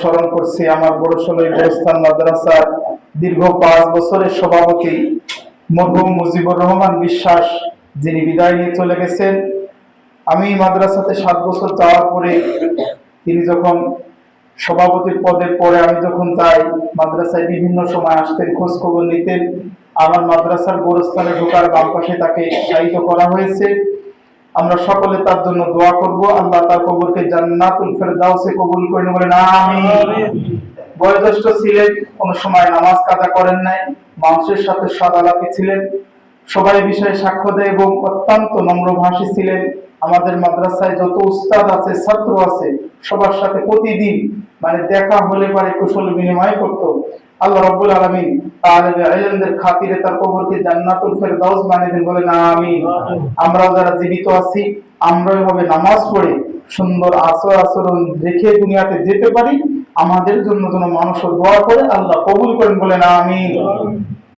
স্মরণ করছি আমার বড়সলই গোরস্থান মাদ্রাসার দীর্ঘ পাঁচ বছরের সভাপতি মরহুম মুজিবুর রহমান বিশ্বাস, যিনি বিদায় নিয়ে চলে গেছেন। আমি মাদ্রাসাতে সাত বছর যাওয়ার পরে তিনি যখন সভাপতির পদে পরে আমি যখন যাই, মাদ্রাসায় বিভিন্ন সময় আসতেন খোঁজ খবর নিতেন। আমার মাদ্রাসার গোরস্থানে ঢোকার বাম পাশে তাকে শায়িত করা হয়েছে। আমরা সকলে তার জন্য দোয়া করব। আল্লাহ তার কবরকে জান্নাতুল ফেরদাউসে কবুল করে নেবেন বলেন, আমিন। বয়োজ্যেষ্ঠ ছিলেন, কোনো সময় নামাজ কাজা করেন নাই, মানুষের সাথে সদালাপি ছিলেন। সবাই বিষয়ে সাক্ষ্য দেয় এবং অত্যন্ত নম্রভাষী ছিলেন। আমাদের মাদ্রাসায় যত উস্তাদ আছে, ছাত্র আছে, সবার সাথে প্রতিদিন মানে দেখা হলে পারে, কুশল বিনিময় করত। আল্লাহ রব্বুল আলামিন ইলমদের খাতিরে তার কবরকে জান্নাতুল ফেরদাউস বানিয়ে দেন আমরাও যারা জীবিত আছি আমরা এভাবে নামাজ পড়ে সুন্দর আচর আচরণ রেখে দুনিয়াতে যেতে পারি আমাদের জন্য যেন মানুষ দোয়া করে আল্লাহ কবুল করেন বলে না আমি